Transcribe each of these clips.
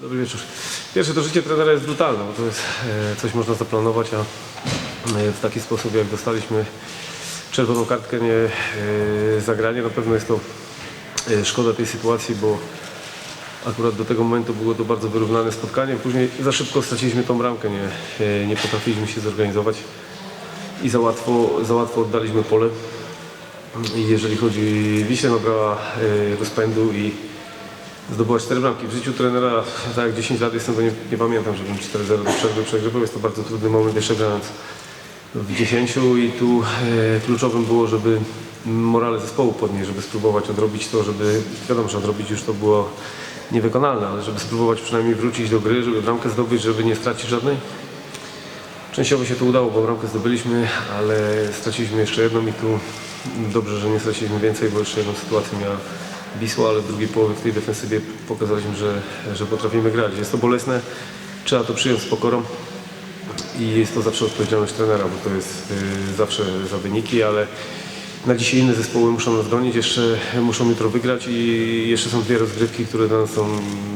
Dobry wieczór. Pierwsze to życie trenera jest brutalne, bo to jest e, coś można zaplanować, a e, w taki sposób jak dostaliśmy czerwoną kartkę, nie e, zagranie, na pewno jest to szkoda tej sytuacji, bo akurat do tego momentu było to bardzo wyrównane spotkanie. Później za szybko straciliśmy tą bramkę, nie, nie potrafiliśmy się zorganizować i za łatwo, za łatwo oddaliśmy pole. I jeżeli chodzi, Wiśle nabrała e, rozpędu i zdobyła 4 bramki. W życiu trenera, tak jak 10 lat jestem, to nie, nie pamiętam, żebym 4-0 do przerwy przegrywał. Jest to bardzo trudny moment, jeszcze grając w 10 i tu e, kluczowym było, żeby morale zespołu podnieść, żeby spróbować odrobić to, żeby, wiadomo, że odrobić już to było niewykonalne, ale żeby spróbować przynajmniej wrócić do gry, żeby bramkę zdobyć, żeby nie stracić żadnej. Częściowo się to udało, bo bramkę zdobyliśmy, ale straciliśmy jeszcze jedną i tu dobrze, że nie straciliśmy więcej, bo jeszcze jedną sytuację miała Wisła, ale w drugiej połowie w tej defensywie pokazaliśmy, że, że potrafimy grać. Jest to bolesne, trzeba to przyjąć z pokorą i jest to zawsze odpowiedzialność trenera, bo to jest y, zawsze za wyniki, ale na dzisiaj inne zespoły muszą nas gonić, jeszcze muszą jutro wygrać i jeszcze są dwie rozgrywki, które dla nas są,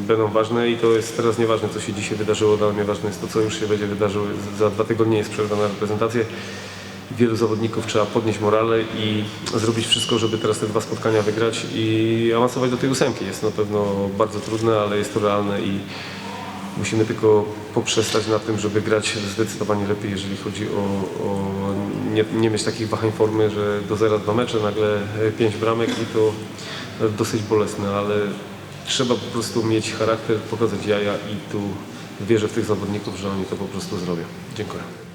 będą ważne i to jest teraz nieważne, co się dzisiaj wydarzyło, dla mnie ważne jest to, co już się będzie wydarzyło. Za dwa tygodnie jest przerwa na reprezentację. Wielu zawodników trzeba podnieść morale i zrobić wszystko, żeby teraz te dwa spotkania wygrać i awansować do tej ósemki. Jest na pewno bardzo trudne, ale jest to realne i Musimy tylko poprzestać na tym, żeby grać zdecydowanie lepiej, jeżeli chodzi o, o nie, nie mieć takich wahań formy, że do zera dwa mecze, nagle pięć bramek i to dosyć bolesne, ale trzeba po prostu mieć charakter, pokazać jaja i tu wierzę w tych zawodników, że oni to po prostu zrobią. Dziękuję.